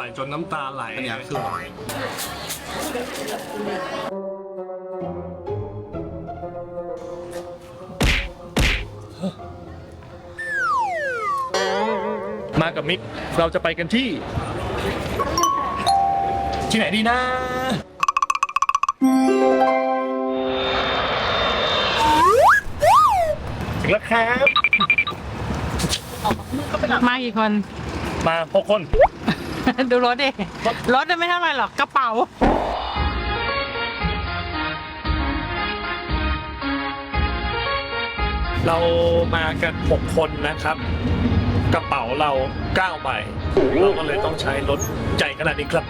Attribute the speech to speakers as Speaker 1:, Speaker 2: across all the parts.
Speaker 1: กินกับ
Speaker 2: อร่อยจนน้ำตาไหล
Speaker 1: อันเนี้ยคือ
Speaker 2: มากับมิก เราจะไปกันที่ ที่ไหนดีนะ ถึงแล้วครับ
Speaker 3: มากี่คน
Speaker 2: มาหกคน
Speaker 3: ดูรถดิ รถไม่เท่าไหร่หรอกกระเป๋า
Speaker 2: เรามากันหกคนนะครับ กระเป๋าเราเก้าใบเราก็เลยต้องใช้รถใหญ่ขนาดนี้ครับ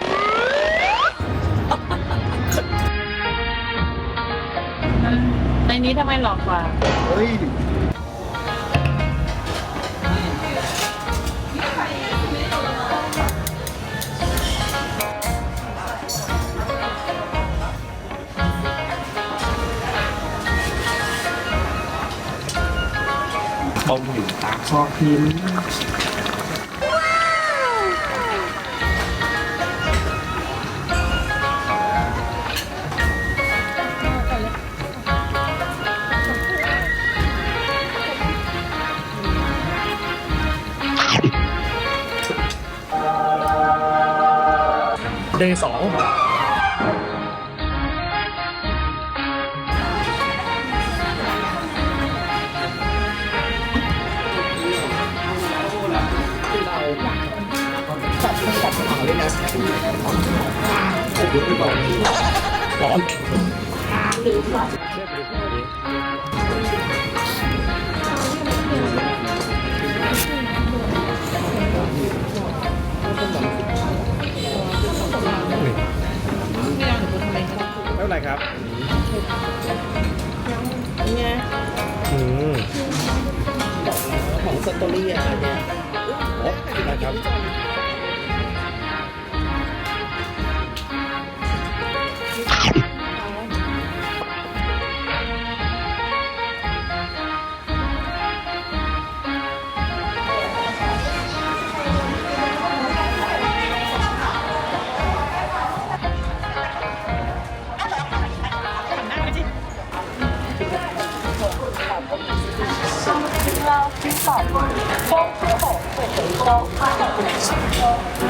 Speaker 3: ในนี้ทำไมหลอกกว่า
Speaker 1: เฮ้ย
Speaker 2: เอาอยู่
Speaker 1: ตามซอกหิน
Speaker 2: เดย์สอง ร้อนไม่เป็นไรครับ
Speaker 3: เนี่ย
Speaker 2: อืม
Speaker 3: ของสตอรี่อะเนี่ย
Speaker 2: โอ้ได้ครับ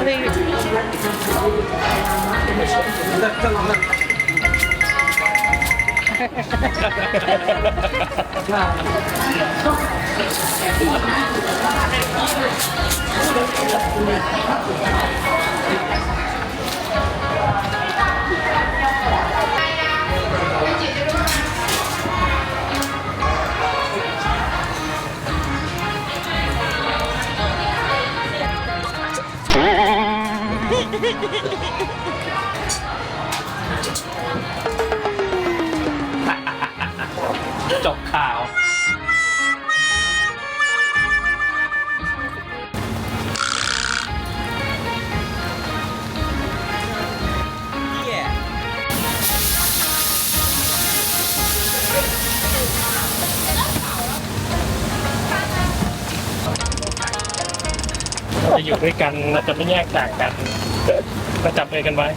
Speaker 3: 那。哈哈哈哈哈！
Speaker 2: 哈哈哈哈哈！ จบข่าว จะอยู่ด้วยกันเราจะไม่แยกจากกัน มาจับมือกันไว้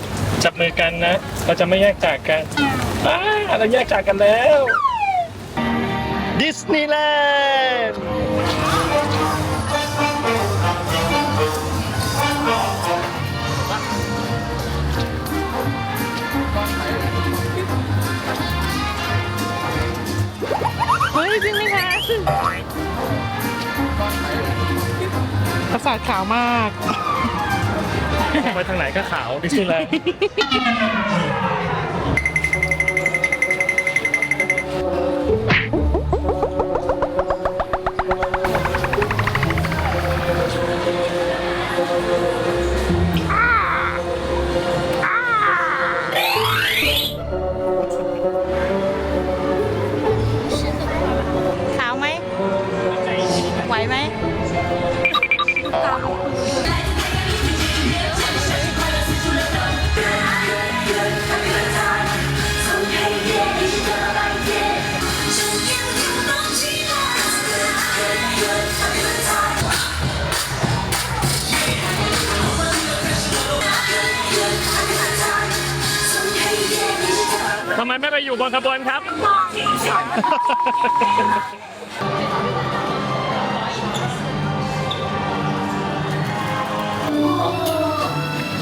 Speaker 2: จับมือกันนะ เราจะไม่แยกจากกันอ้าเราแยกจากกันแล้วดิสนีย์แลนด์
Speaker 3: เฮ้ยจริงไหมคะประสาทขาวมาก
Speaker 2: ไปทางไหนก็ขาวดิสนีย์แลนด์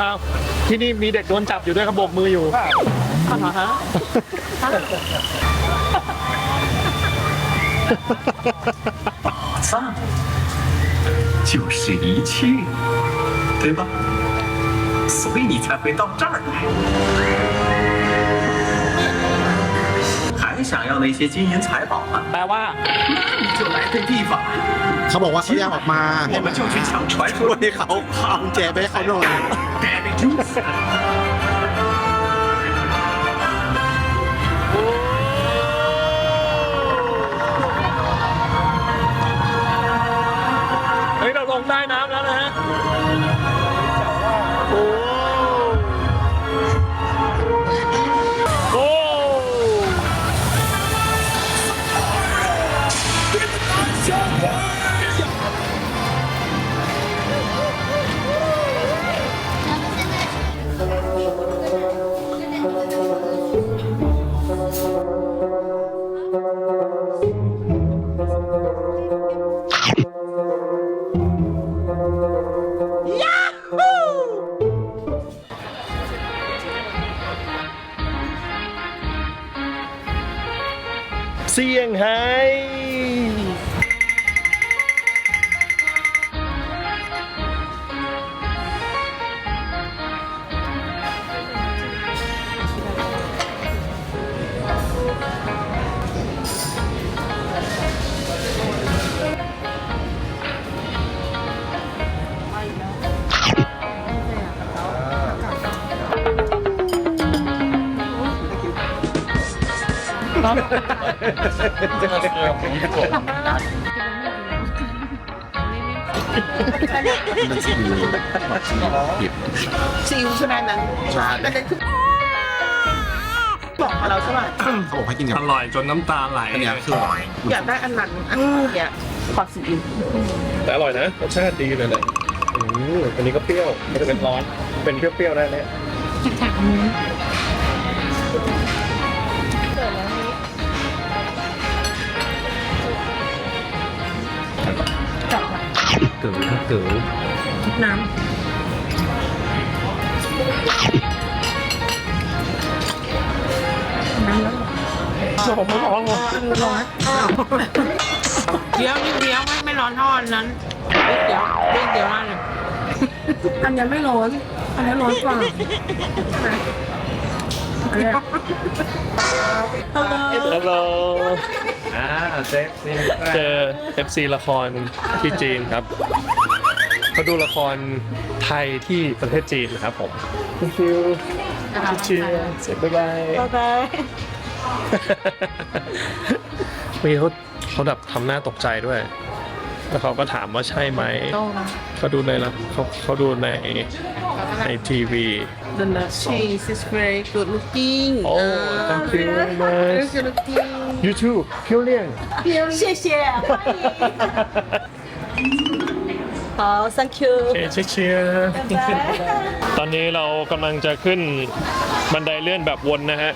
Speaker 2: อ้าวที่นี่มีเด็กโดนจับอยู่ด้วยกระบอกมืออยู่
Speaker 4: 藏就是一切，对吧？所以你才会到这儿来。 想要那些金银财宝吗？
Speaker 3: แปลว่า
Speaker 4: 你就来对地方，
Speaker 5: เขาบอกว่าเขาแยกออกมาให้
Speaker 4: 我们就去抢传
Speaker 5: ช่
Speaker 4: 说
Speaker 5: วยเขาเอากุญแจไปให้เขาหน่อย
Speaker 4: Daddy Juice。
Speaker 2: เฮ้ย เราลงใต้น้ำแล้ว เซี่ยงไฮ้
Speaker 5: เขาบอกให้กินกับ
Speaker 2: อร่อยจนน้ำตาไหล
Speaker 5: อันเนี้ยคืออร่อย
Speaker 3: อยากได้อันนั้นอันเนี้ยขอสีอิน
Speaker 2: แต่อร่อยนะรสชาติดีเลยแหละอืมอันนี้ก็เปรี้ยวมันจะเป็นร้อน เป็นเปรี้ยวๆได้เนี่ย
Speaker 4: เก๋อเก๋อ
Speaker 3: น้ำน้ำแล้ว
Speaker 2: โอ้โหร้อนว่ะ
Speaker 3: ร้อนเดี๋ยวนิดเดียวไม่ไม่ร้อนเท่าอันนั้นนิดเดียวนิดเดียวมากเลย
Speaker 6: อันนี้ไม่ร้อน อันนี้ร้อนกว่าอันเนี้ย
Speaker 2: ฮัลโหล
Speaker 4: อ่าเซฟนี่
Speaker 2: เจอ FC ละครที่จีนครับเขาดูละครไทยที่ประเทศจีนนะครับผม thank you เชียร์เสร็จบ๊ายบาย
Speaker 3: บ๊ายบาย
Speaker 2: มีเขาเขาแบบทำหน้าตกใจด้วย แล้วเขาก็ถามว่าใช่ไหมเขาดูในละเขาเขาดูในในทีวี
Speaker 3: The nurse is very good looking
Speaker 2: โอ้ thank you very much
Speaker 3: good looking
Speaker 2: you too เพี
Speaker 3: ยว
Speaker 2: เลี่ยง
Speaker 1: เพียวเชี่ยเ好
Speaker 3: ，thank you
Speaker 2: เชี่ยเชี่ยตอนนี้เรากำลังจะขึ้นบันไดเลื่อนแบบวนนะฮะ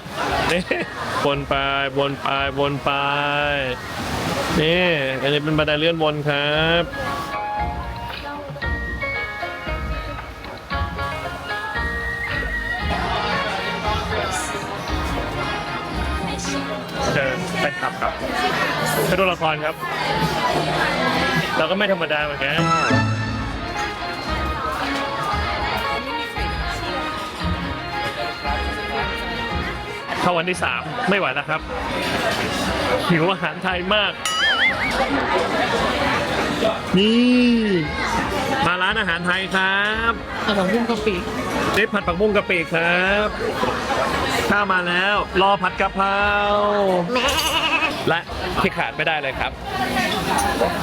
Speaker 2: วนไป วนไป วนไป นี่อันนี้เป็นบันไดเลื่อนวนครับ เจอแฟนคลับครับไปดูละครครับ เราก็ไม่ธรรมดาเหมือนกันเข้าวันที่สามไม่ไหวแล้วครับ หิวอาหารไทยมาก นี่ มาร้านอาหารไทยครับ
Speaker 3: ขนมบุ้งกะปิ
Speaker 2: นี่ผัดผักบุ้งกะปิครับ ข้าวมาแล้ว รอผัดกะเพราและที่ขาดไม่ได้เลยครับ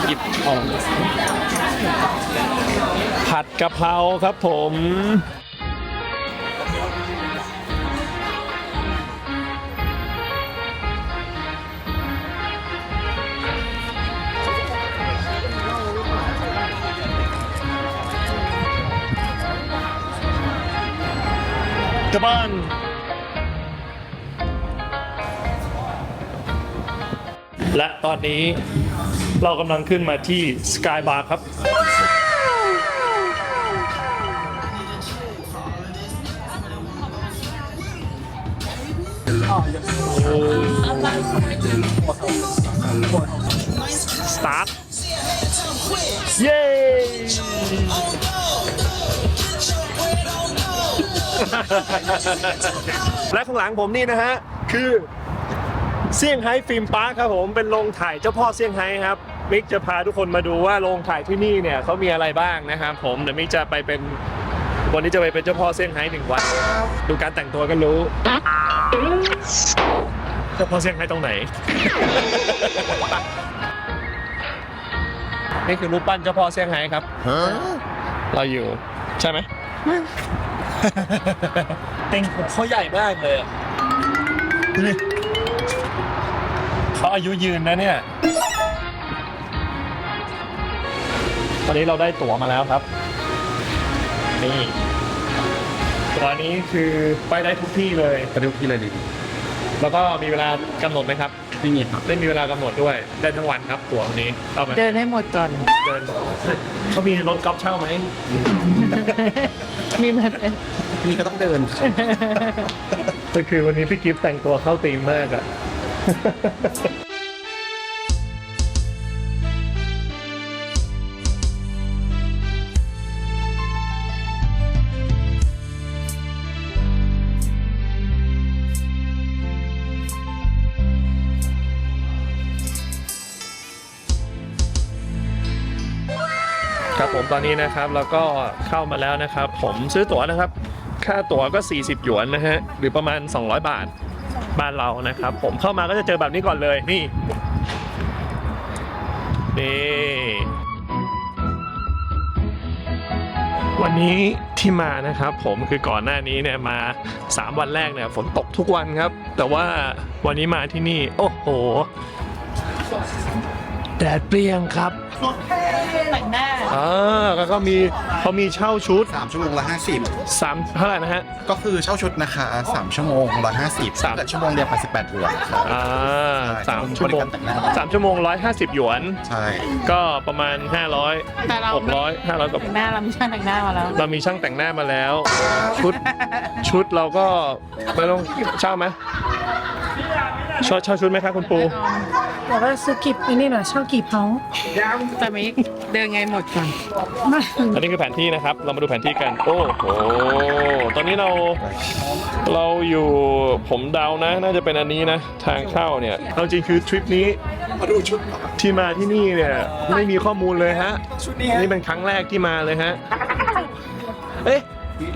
Speaker 2: หยิบออกผัดกะเพราครับผม กระบ้านและตอนนี้เรากำลังขึ้นมาที่สกายบาร์ครับ สตาร์ท เย้ และข้างหลังผมนี่นะฮะ คือเซี่ยงไฮ้ฟิล์มพาร์คครับผมเป็นโรงถ่ายเจ้าพ่อเซี่ยงไฮ้ครับมิกจะพาทุกคนมาดูว่าโรงถ่ายที่นี่เนี่ยเขามีอะไรบ้างนะครับผมเดี๋ยวมิกจะไปเป็นวันนี้จะไปเป็นเจ้าพ่อเซี่ยงไฮ้หนึ่งวัน ดูการแต่งตัวก็รู้ เจ้าพ่อเซี่ยงไฮ้ตรงไหน นี่คือรูปปั้นเจ้าพ่อเซี่ยงไฮ้ครับเราอยู่ใช่ไหม เต็งผมเขาใหญ่มากเลยอะดูดิเขาอายุยืนนะเนี่ย ตอนนี้เราได้ตั๋วมาแล้วครับ นี่ตัวนี้คือไปได้ทุกที่เลย
Speaker 5: กระดูกที่เลยดิ
Speaker 2: แล้วก็มีเวลากำหนดไหมครับ
Speaker 5: ไม่มีครับ
Speaker 2: ไม่มีเวลากำหนดด้วย ได้ทั้งวันครับตั๋ววันนี้เอาไหม
Speaker 3: เดินให้หมดก่อน
Speaker 2: เดินเขามีรถกอล์ฟเช่าไหม
Speaker 3: มีมัน
Speaker 5: นี่ก็ต้องเดิน
Speaker 2: แต่คือวันนี้พี่กิฟต์แต่งตัวเข้าธีมมากอะ ตอนนี้นะครับแล้วก็เข้ามาแล้วนะครับ ผมซื้อตั๋วนะครับ ค่าตั๋วก็ 40 หยวนนะฮะหรือประมาณ 200 บาทบ้านเรานะครับ ผมเข้ามาก็จะเจอแบบนี้ก่อนเลยนี่นี่วันนี้ที่มานะครับผมคือก่อนหน้านี้เนี่ยมา 3 วันแรกเนี่ยฝนตกทุกวันครับ แต่ว่าวันนี้มาที่นี่ โอ้โห แดดเปรี้ยงครับ
Speaker 3: แต่งหน้า
Speaker 2: อ่าแล้วก็มีเขามีเช่าชุด
Speaker 5: 3ชั่วโมงละ50
Speaker 2: สามเท่าไหร่นะฮะ
Speaker 5: ก็คือเช่าชุดนะคะ3ชั่วโมง150
Speaker 2: สาม
Speaker 5: ถ้าเกิดชั่วโมงเดียว88หยวนครับ
Speaker 2: อ่า
Speaker 5: ใช่
Speaker 2: สามชั่วโมง
Speaker 5: บริการแต่งหน้า
Speaker 2: สามชั่วโมงร้อยห้าสิบหยวน
Speaker 5: ใช่
Speaker 2: ก็ประมาณห้าร้อย
Speaker 3: แต่เรา
Speaker 2: หกร้อยห้าร้อยกับ
Speaker 3: แต่งหน้าเรามีช่างแต่งหน้ามาแล้ว
Speaker 2: เรามีช่างแต่งหน้ามาแล้ว ชุดชุดเราก็ไม่ต้องเช่าไหมเช่าเช่าชุดไหมครับคุณปู
Speaker 6: บอกว่าซื้อกิบอันนี้หน่อยเช่ากิบเขา
Speaker 3: แต่มิกเดินไงหมดก่อน
Speaker 6: ไม่
Speaker 2: อันนี้คือแผนที่นะครับ เรามาดูแผนที่กัน โอ้โห ตอนนี้เรา เราอยู่ ผมเดานะ น่าจะเป็นอันนี้นะ ทางเข้าเนี่ย เอาจริงคือทริปนี้
Speaker 5: มาดูชุด
Speaker 2: ที่มาที่นี่เนี่ย ไม่มีข้อมูลเลยฮะ นี่เป็นครั้งแรกที่มาเลยฮะ เอ๊ะ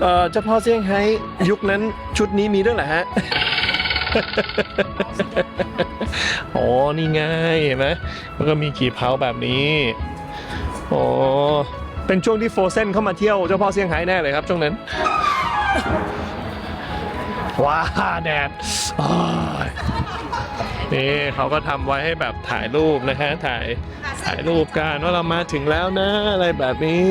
Speaker 2: เอ่อเจ้าพ่อเซี่ยงไฮ้ยุคนั้นชุดนี้มีด้วยเหรอฮะ อ๋อ นี่ไงเห็นไหมมันก็มีกี่เผาแบบนี้ อ๋อ เป็นช่วงที่โฟเซนเข้ามาเที่ยวเจ้าพ่อเซี่ยงไฮ้แน่เลยครับช่วงนั้น ว้าแดดอ้ายนี่เขาก็ทำไว้ให้แบบถ่ายรูปนะฮะถ่ายถ่ายรูปกันว่าเรามาถึงแล้วนะ อะไรแบบนี้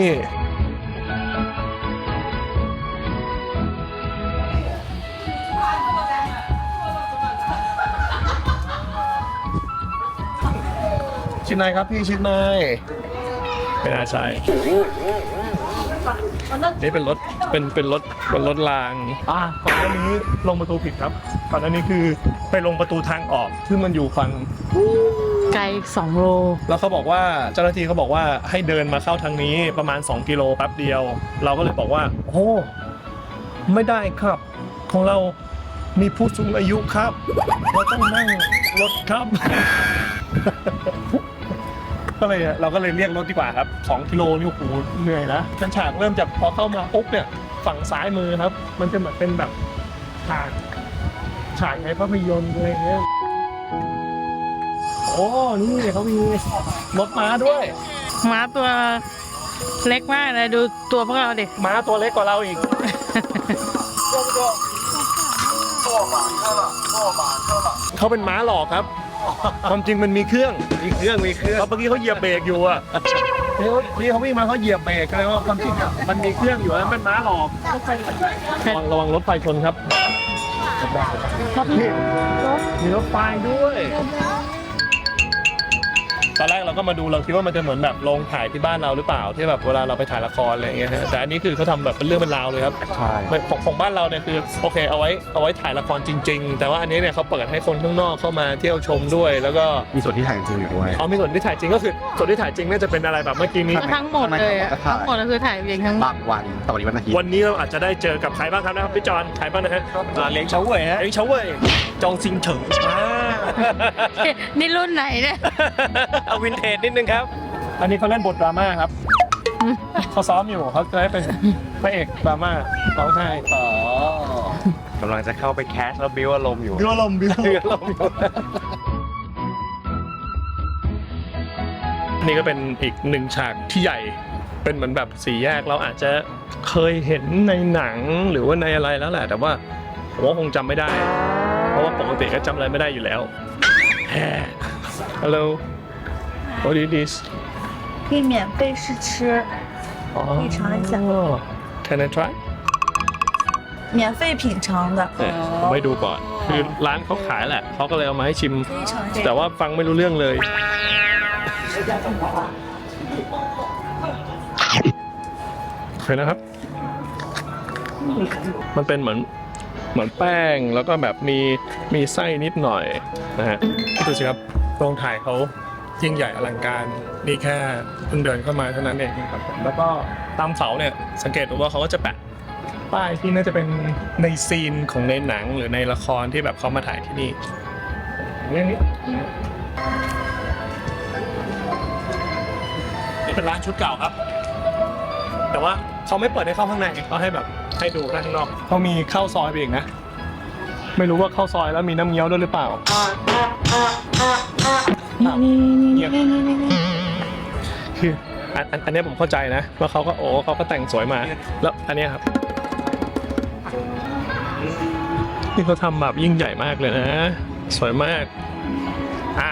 Speaker 2: ชิดนายครับพี่ชิดนายไม่น่าใช่นี่เป็นรถเป็นเป็นรถเป็นรถรางอ่าก่อนหน้านี้ลงประตูผิดครับก่อนหน้านี้คือไปลงประตูทางออกซึ่งมันอยู่ฝั่ง
Speaker 3: ไกลสองโล
Speaker 2: แล้วเขาบอกว่าเจ้าหน้าที่เขาบอกว่าให้เดินมาเข้าทางนี้ประมาณ 2 กิโลแป๊บเดียว เราก็เลยบอกว่า โอ้ไม่ได้ครับ ของเรามีผู้สูงอายุครับ เราต้องนั่งรถครับ ก็เลยเราก็เลยเรียกรถดีกว่าครับ2กิโลนี่โอ้โหเหนื่อยนะเป็นฉากเริ่มจากพอเข้ามาปุ๊บเนี่ยฝั่งซ้ายมือครับ มันจะเหมือนเป็นแบบฉากฉากในภาพยนตร์อะไรอย่างเงี้ยโอ้นี่เขามีรถม้าด้วย
Speaker 3: ม้าตัวเล็กมากเลยดูตัวพวกเราดิ
Speaker 2: ม้าตัวเล็กกว่าเราอีกเขาเป็นม้าหลอกครับ ความจริงมันมีเครื่องมีเครื่องมีเครื่องเมื่อกี้เขาเหยียบเบรกอยู่อะนี่เขานี่เขาวิ่งมาเขาเหยียบเบรกเลยว่าความจริงอะมันมีเครื่องอยู่แล้วเป็นม้าหลอกระวังระวังรถไฟชนครับนี่มีรถไฟด้วย ตอนแรกเราก็มาดูเราคิดว่ามันจะเหมือนแบบโรงถ่ายที่บ้านเราหรือเปล่าที่แบบเวลาเราไปถ่ายละครอะไรอย่างเงี้ยฮะแต่อันนี้คือเขาทำแบบเป็นเรื่องเป็นราวเลยครับ
Speaker 5: ใช่
Speaker 2: ไม่ของของบ้านเราเนี่ยคือโอเคเอาไว้เอาไว้ถ่ายละครจริง ๆ แต่ว่าอันนี้เนี่ยเขาเปิดให้คนข้างนอกเข้ามาเที่ยวชมด้วย แล้วก็
Speaker 5: มีส่วนที่ถ่ายจริงอยู่ด้วย
Speaker 2: เอามีส่วนที่ถ่ายจริงก็คือส่วนที่ถ่ายจริงน่าจะเป็นอะไรแบบเมื่อกี้นี้
Speaker 3: ทั้งหมดเลยอะทั้งหมดก็คือถ่ายเองทั้งหมด
Speaker 5: บางวันแต่วันนี้วันอาทิตย์
Speaker 2: วันนี้เราอาจจะได้เจอกับใครบ้างครับนะครับพี่จอนใครบ้างนะฮะ
Speaker 7: เลี้ยงเฉาเว่ยฮะ
Speaker 2: เอ็งเฉาเว่ย
Speaker 7: จองซิงเฉิง
Speaker 2: อ่า
Speaker 3: นี่รุ่นไหนเนี่ย
Speaker 7: เอาวินเทจนิดนึงครับ
Speaker 2: อันนี้เขาเล่นบทดราม่าครับ เขาซ้อมอยู่เขาจะได้เป็นพระเอกดราม่าร้องไห้
Speaker 7: อ๋อกำลังจะเข้าไปแคสแล้วบิวอารมณ์อยู่
Speaker 2: บิวอารมณ์บิว
Speaker 7: บิวอารมณ์อยู่
Speaker 2: นี่ก็เป็นอีกหนึ่งฉากที่ใหญ่เป็นเหมือนแบบสี่แยกเราอาจจะเคยเห็นในหนังหรือว่าในอะไรแล้วแหละ แต่ว่าผมว่าคงจำไม่ได้ เพราะว่าปกติก็จำอะไรไม่ได้อยู่แล้วแฮ่ Hello What is this
Speaker 1: 可以免费试吃，
Speaker 2: อ๋อ
Speaker 1: 可以尝一下
Speaker 2: Can I try
Speaker 1: 免费品尝的，
Speaker 2: เนี่ยผมไปดูก่อน คือร้านเขาขายแหละ เขาก็เลยเอามาให้ชิม
Speaker 1: 可以尝一下。
Speaker 2: แต่ว่าฟังไม่รู้เรื่องเลยเคยนะครับ มันเป็นเหมือนเหมือนแป้งแล้วก็แบบมีมีไส้นิดหน่อยนะฮะดูสิครับโรงถ่ายเขา ยิ่งใหญ่อลังการนี่แค่เพิ่งเดินเข้ามาเท่านั้นเองครับผมแล้วก็ตามเสาเนี่ยสังเกตดูว่าเขาก็จะแปะป้ายที่น่าจะเป็นในซีนของในหนังหรือในละครที่แบบเขามาถ่ายที่นี่เรื่องนี้นี่เป็นร้านชุดเก่าครับ แต่ว่าเขาไม่เปิดให้เข้าข้างในเขาให้แบบให้ดูแค่ข้างนอกเขามีเข้าซอยไปอีกนะ ไม่รู้ว่าเข้าซอยแล้วมีน้ำเงี้ยวด้วยหรือเปล่า
Speaker 3: นี่นี่
Speaker 2: เงียบคืออันอันอันเนี้ยผมเข้าใจนะว่าเขาก็โอ้เขาก็แต่งสวยมา แล้วอันเนี้ยครับนี่เขาทำแบบยิ่งใหญ่มากเลยนะ สวยมากอะ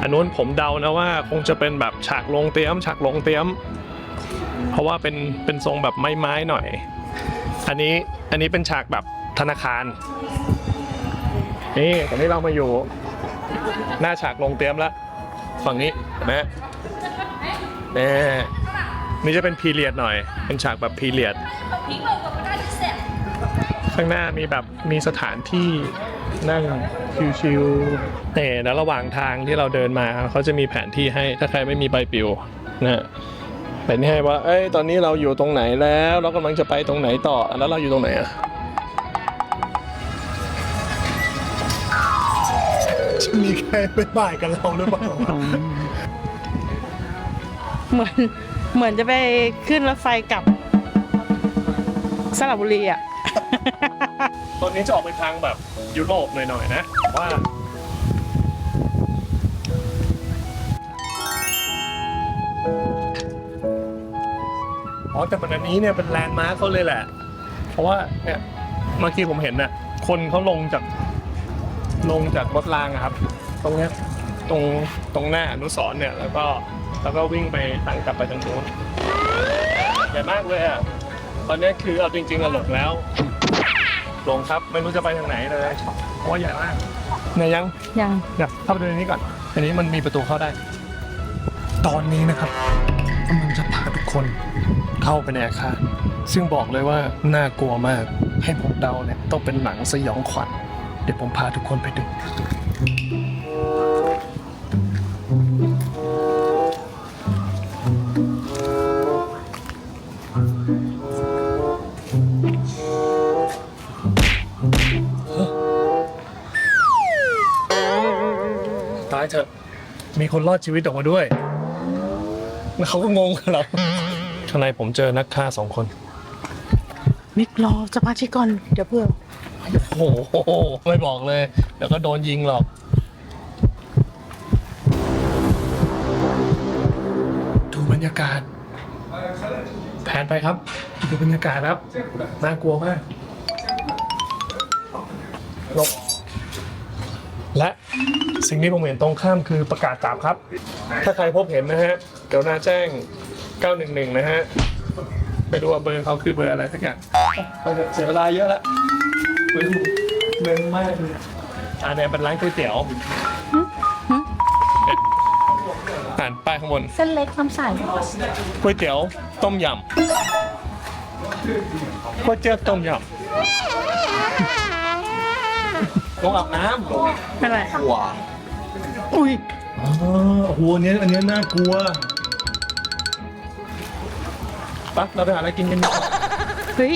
Speaker 2: อันนู้นผมเดานะว่าคงจะเป็นแบบฉากลงเตรียม ฉากลงเตรียม เพราะว่าเป็นเป็นทรงแบบไม้ไม้ๆหน่อย อันนี้อันนี้เป็นฉากแบบธนาคาร นี่ตอนนี้เรามาอยู่ หน้าฉากลงเตรียมแล้วฝั่งนี้นไหมนี่นี่จะเป็นพีเรียดหน่อย เป็นฉากแบบพีเรียด ข้างหน้ามีแบบมีสถานที่นั่งชิวๆเนี่ยแล้วระหว่างทางที่เราเดินมาเขาจะมีแผนที่ให้ถ้าใครไม่มีใบปลิวนะเป็นให้ว่า เอ้ย ตอนนี้เราอยู่ตรงไหนแล้ว เรากำลังจะไปตรงไหนต่อ แล้วเราอยู่ตรงไหนอะ มีใครไปบ่ายกับเราหรือเปล่า
Speaker 3: เหมือนเหมือนจะไปขึ้นรถไฟกลับสระบุรีอะ
Speaker 2: ตอนนี้จะออกไปทางแบบยุโรปหน่อยๆนะว่าอ๋อแต่มันอันนี้เนี่ยเป็นแลนด์มาร์คเขาเลยแหละ เพราะว่าเนี่ยเมื่อกี้ผมเห็นน่ะคนเขาลงจาก ลงจากรถรางอะครับ ตรงเนี้ยตรงตรงหน้าอนุสรณ์เนี่ย แล้วก็แล้วก็วิ่งไปทางกลับไปทางโน้นใหญ่มากเลยอะตอนนี้คือเอาจริงๆอะหลงแล้วหลงครับไม่รู้จะไปทางไหนเลยเพราะว่าใหญ่มากเนี่ยยัง
Speaker 3: ยัง
Speaker 2: อยากเข้าไปดูในนี้ก่อน อันนี้มันมีประตูเข้าได้ ตอนนี้นะครับกำลังจะพาทุกคนเข้าไปในอาคาร ซึ่งบอกเลยว่าน่ากลัวมาก ให้ผมเดาเนี่ยต้องเป็นหนังสยองขวัญ เดี๋ยวผมพาทุกคนไปดู ตายเถอะ มีคนรอดชีวิตออกมาด้วย แล้วเขาก็งงกับเราข้างในผมเจอนักฆ่าสองคน
Speaker 3: มิกรอสมาชิกก่อน เดี๋ยวเพื่อ
Speaker 2: โอ้โห ไม่บอกเลย เดี๋ยวก็โดนยิงหรอกดูบรรยากาศ แผนไปครับ ดูบรรยากาศครับ น่ากลัวมากลบและสิ่งที่ผมเห็นตรงข้ามคือประกาศจับครับ ถ้าใครพบเห็นนะฮะ เดี๋ยวน่าแจ้ง 911 นะฮะ ไปดูว่าเบอร์เขาคือเบอร์อะไรสักอย่างเสียเวลาเยอะแล้ว ไปดูเงินมากเลยอ่าเนี่ยเป็นร้านก๋วยเตี๋ยวเนี่ยอ่านป้ายข้างบน
Speaker 6: เส้นเล็กน้ำใส
Speaker 2: ก๋วยเตี๋ยวต้มยำก๋วยเตี๋ยวต้มยำลงอาบน้ำ
Speaker 6: เป็นไร
Speaker 2: อุ้ยอ๋อโอ้โหอันเนี้ยอันเนี้ยน่ากลัวไปะเราไปหาอะไรกินกันดีกว่า
Speaker 3: เฮ้ย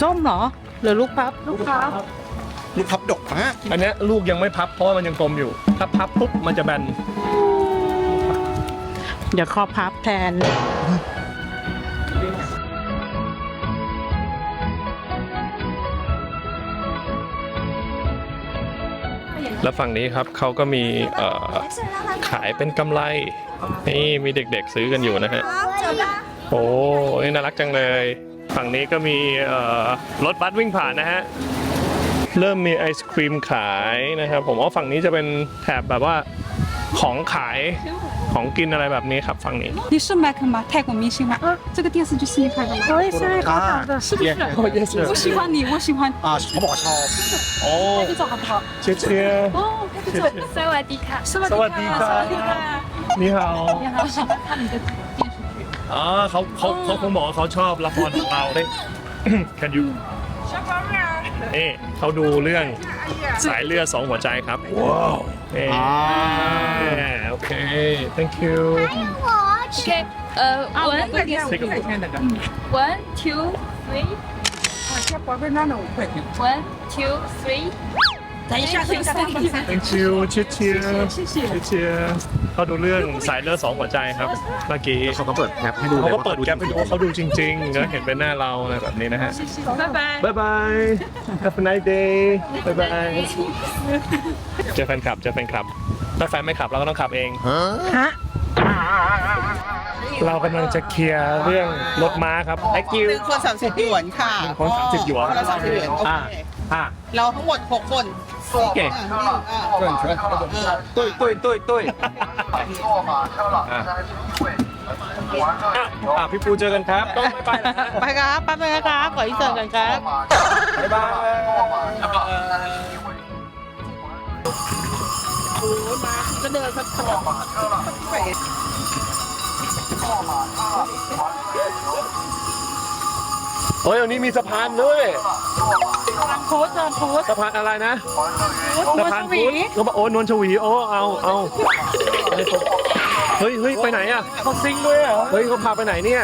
Speaker 3: ส้มเหรอ หรือลูกพับ
Speaker 6: ลูกค้า
Speaker 5: ลูกพับดกมาก
Speaker 2: อันเนี้ยลูกยังไม่พับเพราะว่ามันยังกลมอยู่ ถ้าพับปุ๊บมันจะแบน
Speaker 3: เดี๋ยวขอพับแทน
Speaker 2: แล้วฝั่งนี้ครับเขาก็มีเอ่อขายเป็นกำไร นี่มีเด็กๆซื้อกันอยู่นะฮะ โอ้นี่น่ารักจังเลย ฝั่งนี้ก็มีเอ่อรถบัสวิ่งผ่านนะฮะ เริ่มมีไอศครีมขายนะครับ ผมว่าฝั่งนี้จะเป็นแถบแบบว่าของขายของกินอะไรแบบนี้ครับฝั่งนี้
Speaker 8: 你是麦克吗？泰国明星吗？这个电视剧是你拍的吗？
Speaker 6: เฮ้ยใช่เขาถามแต่
Speaker 8: 是不是？我喜欢你，我喜欢。
Speaker 5: อ่าเขาบอกว่าชอบ
Speaker 2: โอ้
Speaker 8: 拍个照好不好？
Speaker 2: เชียร์เชียร์
Speaker 8: 哦，拍个照。สวัสดีค่ะส
Speaker 2: สวัสดีครับ นี่ฮาว
Speaker 8: 你好，喜欢看你的电视剧。
Speaker 2: อ๋อเขาเขาเขาคงบอกว่าเขาชอบละครของเราได้ Can you เอ๊เขาดูเรื่องสายเลือดสองหัวใจครับ ว้าวเอ๊โอเค thank you
Speaker 8: OK，呃，one
Speaker 2: Take a look.
Speaker 8: one two three。One two three。
Speaker 2: เป็นชิวชิวชิวชิวชิวเขาดูเรื่องสายเลือดสองหัวใจครับเมื่อกี้
Speaker 5: เขาก็เปิดแคปให้ดู
Speaker 2: เขาก็เปิดแคปให้ดูว่าเขาดูจริงๆแล้วเห็นเป็นหน้าเราอะไรแบบนี้นะฮะ
Speaker 8: บ๊าย
Speaker 2: บายบ๊ายบาย Have a nice day บ๊ายบายเจอแฟนคลับเจอแฟนคลับ ถ้าแฟนไม่ขับเราก็ต้องขับเอง
Speaker 6: ฮะ
Speaker 2: เรากำลังจะเคลียร์เรื่องรถม้าครับไอคิว
Speaker 9: คนสามสิบหยวนค่ะ
Speaker 2: คนสามสิบหยวน
Speaker 9: คนสามสิบหยวนอ่าเราทั้งหมดหกคน
Speaker 2: เค
Speaker 7: ตุ้ยตุ้ยตุ้ยตุ้ย
Speaker 2: อะพี่ปูเจอกันครับต้องไปแล้วฮะ
Speaker 3: ไปครับแป๊บนึงนะครับขออินเสิร์ตกันครับ
Speaker 2: บ๊ายบาย
Speaker 3: ก็เดินสักพัก
Speaker 2: เฮ้ยอันนี้มีสะพานด้วย
Speaker 3: โค้ดจอโค้ด
Speaker 2: สะพานอะไรนะสะพานพุทธเขาบอกโอ้นวลชวีโอ้เอาเอาเฮ้ยเฮ้ยไปไหนอะเขาซิงด้วยอะเฮ้ยเขาพาไปไหนเนี่ย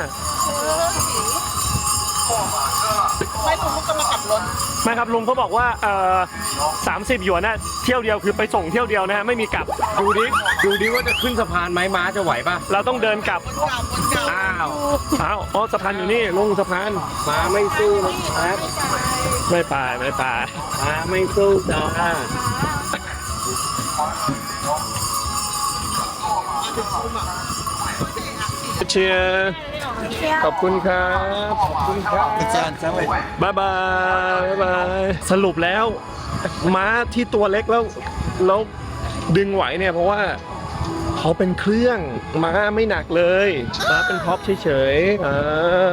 Speaker 9: ไม่ผมก็มาขับรถ
Speaker 2: ไม่ครับลุงเขาบอกว่าเอ่อสามสิบหยวนน่ะเที่ยวเดียวคือไปส่งเที่ยวเดียวนะฮะไม่มีกลับ
Speaker 7: ดูดิ ดูดิว่าจะขึ้นสะพานไหมม้าจะไหวป่ะ
Speaker 2: เราต้องเดินกลับ
Speaker 9: คนเก่าคนเก่า
Speaker 2: อ้าว อ้าวอ๋อสะพานอยู่นี่ลงสะพาน
Speaker 7: ม้าไม่สู้นะครับ
Speaker 2: ไม่ไปไม่ไปม้าไม่สู้จ้าเชียร์ ขอบคุณครับขอบคุณครับ
Speaker 5: จานจ้าเลย
Speaker 2: บายบายบายบายสรุปแล้วม้าที่ตัวเล็กแล้วแล้วดึงไหวเนี่ยเพราะว่าเขาเป็นเครื่องม้าไม่หนักเลยม้าเป็นพ็อปเฉยๆอ่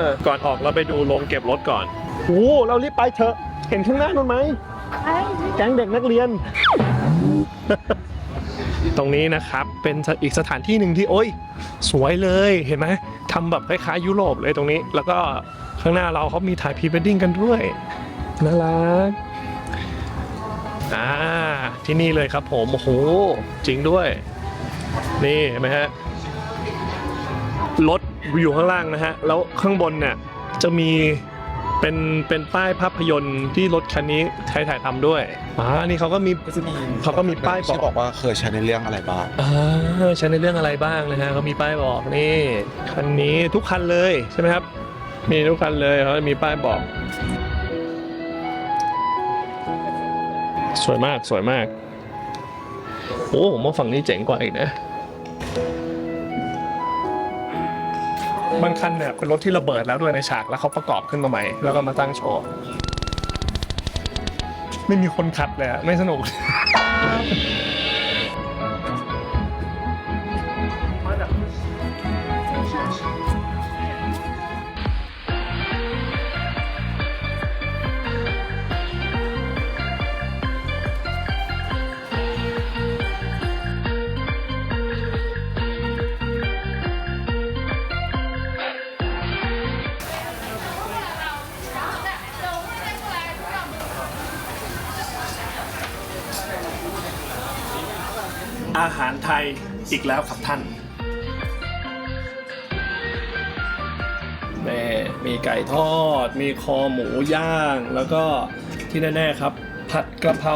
Speaker 2: าก่อนออกเราไปดูโรงเก็บรถก่อนโอ้เรารีบไปเถอะเห็นข้างหน้านู้นไหมแก๊งเด็กนักเรียน ตรงนี้นะครับเป็นอีกสถานที่หนึ่งที่โอ้ยสวยเลยเห็นไหมทำแบบคล้ายๆยุโรปเลยตรงนี้ แล้วก็ข้างหน้าเราเขามีถ่ายพรีเวดดิ้งกันด้วยน่ารักอ่าที่นี่เลยครับผมโอ้โหจริงด้วย นี่เห็นไหมฮะรถอยู่ข้างล่างนะฮะแล้วข้างบนเนี่ยจะมี เป็นเป็นป้ายภาพยนตร์ที่รถคันนี้ใช้ถ่ายทำด้วยอ่านี่เขาก็มีเขาก็มีป้ายบ
Speaker 5: ที่
Speaker 2: อก
Speaker 5: บอกว่าเคยใช้ในเรื่องอะไรบ้าง
Speaker 2: อ่าใช้ในเรื่องอะไรบ้างนะฮะเขามีป้ายบอกนี่คันนี้ทุกคันเลยใช่ไหมครับ มีทุกคันเลยเขามีป้ายบอก สวยมากสวยมาก โอ้ผมว่าฝั่งนี้เจ๋งกว่าอีกนะ บางคันเนี่ยเป็นรถที่ระเบิดแล้วด้วยในฉากแล้วเขาประกอบขึ้นมาใหม่ แล้วก็มาตั้งโชว์ ไม่มีคนขับเลยอะไม่สนุก อีกแล้วครับท่านแม่มีไก่ทอด มีคอหมูย่าง แล้วก็ที่แน่ๆครับ ผัดกระเพรา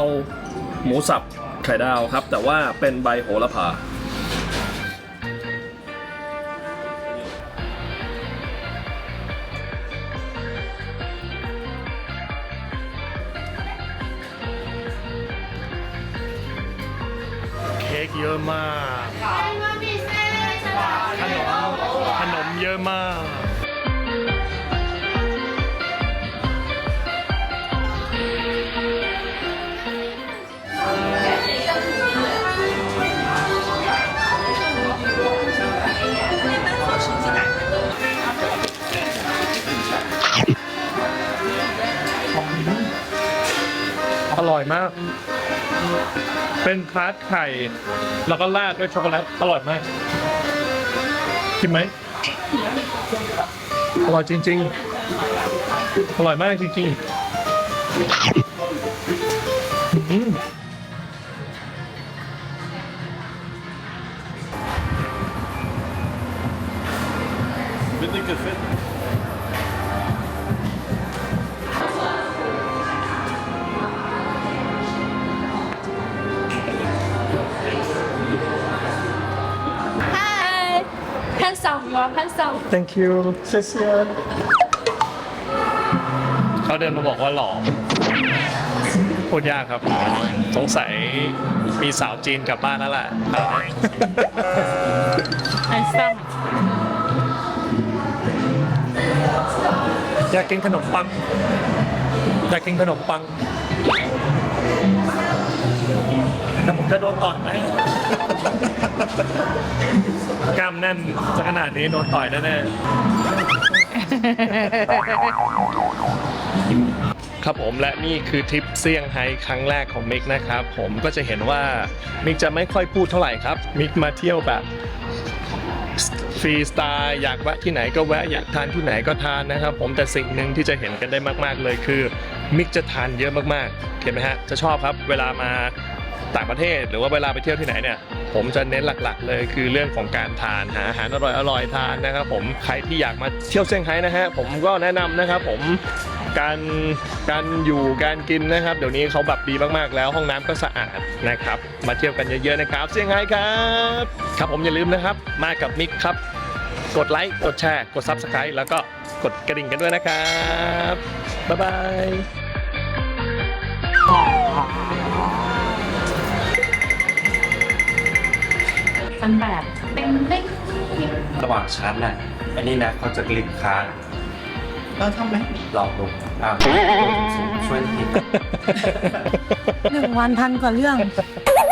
Speaker 2: หมูสับไข่ดาวครับ แต่ว่าเป็นใบโหระพา เยอะมากขนมขนมเยอะมากอร่อยมาก เป็นทาร์ตไข่ แล้วก็ราดด้วยช็อกโกแลตอร่อยมากชิมไหมอร่อยจริง ๆ อร่อยมากจริงๆ
Speaker 8: warm
Speaker 2: thank you เซียเขาเดินมาบอกว่าหล่อพูดยากครับ สงสัยมีสาวจีนกลับบ้านแล้วแหละ
Speaker 3: handsome อ
Speaker 2: ยากกินขนมปัง อยากกินขนมปังแล้วผมจะโดนก่อนไหม กล้ามแน่นจะขนาดนี้โดนต่อยแน่ๆครับผมและนี่คือทริปเซี่ยงไฮ้ครั้งแรกของมิกนะครับ ผมก็จะเห็นว่ามิกจะไม่ค่อยพูดเท่าไหร่ครับ มิกมาเที่ยวแบบฟรีสไตล์อยากแวะที่ไหนก็แวะอยากทานที่ไหนก็ทานนะครับ ผมแต่สิ่งหนึ่งที่จะเห็นกันได้มาก ๆ เลยคือ มิกจะทานเยอะมากๆเห็นไหมฮะจะชอบครับ เวลามา ต่างประเทศหรือว่าเวลาไปเที่ยวที่ไหนเนี่ย ผมจะเน้นหลักๆ เลยคือเรื่องของการทานหาอาหารอร่อยๆทานนะครับผมใครที่อยากมาเที่ยวเซี่ยงไฮ้นะฮะผมก็แนะนำนะครับผมการการอยู่การกินนะครับ เดี๋ยวนี้เขาแบบดีมากๆ แล้วห้องน้ำก็สะอาดนะครับ มาเที่ยวกันเยอะๆนะครับเซี่ยงไฮ้ครับครับผมอย่าลืมนะครับ มากับมิกครับ กดไลค์กดแชร์กด Subscribe แล้วก็กดกระดิ่งกันด้วยนะครับ บ๊ายบายำ
Speaker 3: เป็นแบบ
Speaker 7: ระหว่างชั้นน่ะอันนี้นะเขาจะกลิ่นค้าง
Speaker 9: เราทำไหม
Speaker 7: หลอกลงอ้าวช่วยที
Speaker 6: หนึ่งวันพันกว่าเรื่อง
Speaker 7: เ